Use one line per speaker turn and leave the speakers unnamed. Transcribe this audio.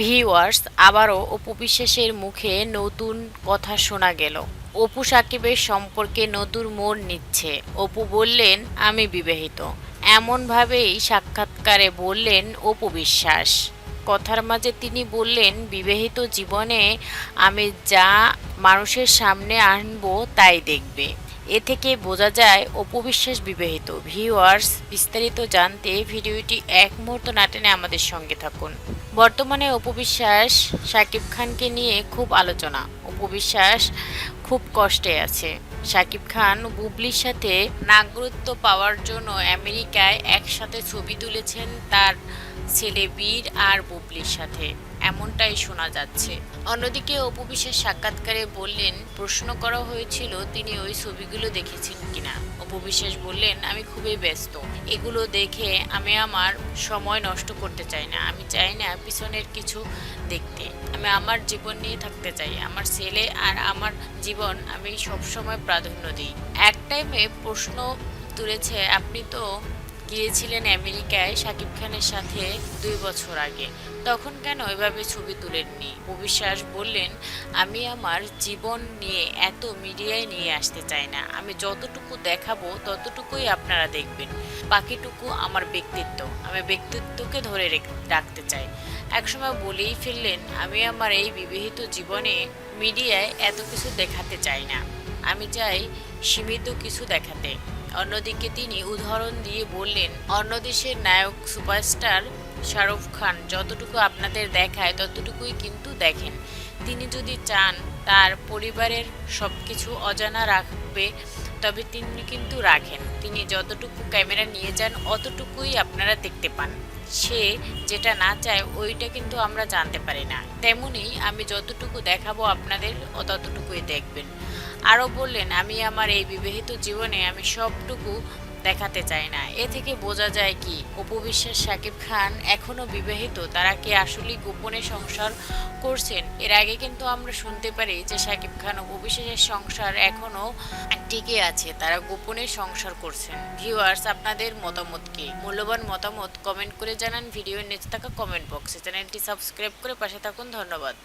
Viewers, আবারও অপু বিশ্বাসের মুখে নতুন কথা শোনা গেল। অপু সাকিবের সম্পর্কে নতুন মোড় নিচ্ছে। অপু বললেন, আমি বিবাহিত। এমনভাবেই সাক্ষাৎকারে বললেন অপু বিশ্বাস। কথার মাঝে তিনি বললেন, বিবাহিত জীবনে আমি যা মানুষের সামনে আনব তাই দেখবে। এ থেকে বোঝা যায় অপবিশ্বাস বিবাহিত। ভিউয়ার্স, বিস্তারিত জানতে ভিডিওটি এক মুহূর্ত না টেনে আমাদের সঙ্গে থাকুন। বর্তমানে অপবিশ্বাস সাকিব খানকে নিয়ে খুব আলোচনা। অপবিশ্বাস খুব কষ্টে আছে। সাকিব খান বুবলির সাথে নাগরিকত্ব পাওয়ার জন্য আমেরিকায় একসাথে ছবি তুলেছেন তার ছেলে বীর আর বুবলির সাথে। এমনটাই শোনা যাচ্ছে। অন্যদিকে অপু বিশ্বাস সাক্ষাৎকারে বললেন, প্রশ্ন করা হয়েছিল, তিনি ওই ছবিগুলো দেখেছেন কিনা? অপু বিশ্বাস বললেন, আমি খুবই ব্যস্ত। এগুলো দেখে আমি আমার সময় নষ্ট করতে চাই না। আমি চাই না পিছনের কিছু দেখতে। আমি আমার জীবন নিয়ে থাকতে চাই। আমার ছেলে আর আমার জীবন আমি সবসময় প্রাধান্য দিই। এক টাইমে প্রশ্ন তুলেছে, আপনি তো গিয়েছিলেন আমেরিকায় শাকিব খানের সাথে দুই বছর আগে। তখন কেন এভাবে ছবি তুলেননি? অবিশ্বাস বললেন, আমি আমার জীবন নিয়ে এত মিডিয়ায় নিয়ে আসতে চাই না। আমি যতটুকু দেখাবো, ততটুকুই আপনারা দেখবেন। বাকিটুকু আমার ব্যক্তিত্ব। আমি ব্যক্তিত্বকে ধরে রেখ- রাখতে চাই। একসময় বলেই ফেললেন, আমি আমার এই বিবাহিত জীবনে মিডিয়ায় এত কিছু দেখাতে চাই না। আমি চাই সীমিত কিছু দেখাতে। অন্যদিকে তিনি উদাহরণ দিয়ে বললেন অন্য দেশের নায়ক সুপারস্টার শাহরুখ খান যতটুকু আপনাদের দেখায় ততটুকুই কিন্তু দেখেন। তিনি যদি চান তার পরিবারের সব কিছু অজানা রাখবে তবে তিনি কিন্তু রাখেন। তিনি যতটুকু ক্যামেরা নিয়ে যান, অতটুকুই আপনারা দেখতে পান। সে যেটা না চায়, ওইটা কিন্তু আমরা জানতে পারি না। তেমনি আমি যতটুকু দেখাবো আপনাদের ততটুকুই দেখবেন। আরও বললেন, আমি আমার এই বিবাহিত জীবনে আমি সবটুকু দেখাতে চায় না। এ থেকে বোঝা যায় কি অপবিশ্বাস শাকিব খান এখনও বিবাহিত, তারা কি আসলে গোপনে সংসার করছেন? এর আগে কিন্তু আমরা শুনতে পারি যে শাকিব খান অপবিশ্বাসের সংসার এখনও টিকে আছে, তারা গোপনে সংসার করছেন। ভিউয়ার্স, আপনাদের মতামত কি? মূল্যবান মতামত কমেন্ট করে জানান। ভিডিওর নিচে থাকা কমেন্ট বক্সে। চ্যানেলটি সাবস্ক্রাইব করে পাশে থাকুন। ধন্যবাদ।